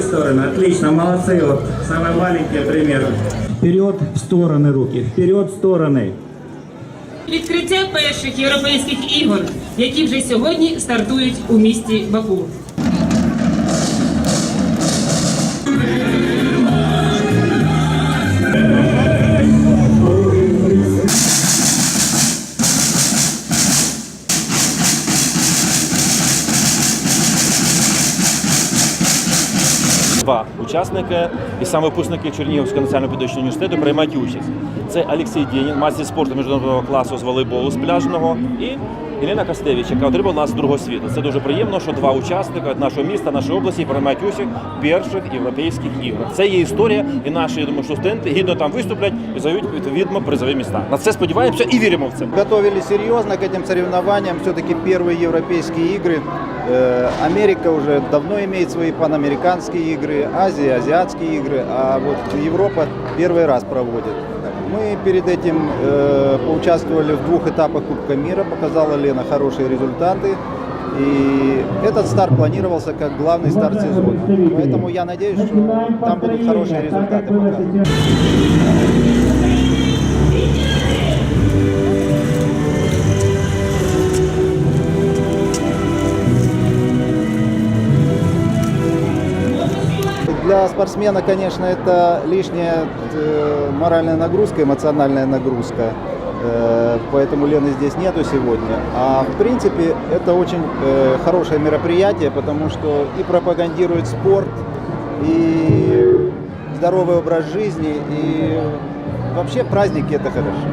стороны. Отлично, молодцы. Вот самые маленькие примеры. Вперед, в стороны руки. Вперед, в стороны. Відкриття перших європейських ігор, які вже сьогодні стартують у місті Баку. Два учасники і саме випускники Чернігівського національного педагогічного університету приймають участь. Це Олексій Дєнін, мастер спорту міжнародного класу з волейболу з пляжного, і Ірина Костевич, яка отримала нас другого світу. Це дуже приємно, що два учасника нашого міста, нашої області приймають участь в перших європейських іграх. Це є історія, і наші я думаю, що студенти гідно там виступлять і зайдуть відповідно призові міста. На це сподіваємося і віримо в це. Готовились серьезно к этим соревнованиям. Все-таки первые европейские игры. Э, Америка уже давно имеет свои панамериканские Азия, азиатские игры, а вот Европа первый раз проводит. Мы перед этим э, поучаствовали в двух этапах Кубка мира, показала Лена хорошие результаты. И этот старт планировался как главный старт сезона. Поэтому я надеюсь, что там будут хорошие результаты показаны. Для спортсмена, конечно, это лишняя э, моральная нагрузка, эмоциональная нагрузка. Э, Поэтому Лены здесь нету сегодня. А в принципе это очень э, хорошее мероприятие, потому что и пропагандирует спорт, и здоровый образ жизни, и вообще праздники это хорошо.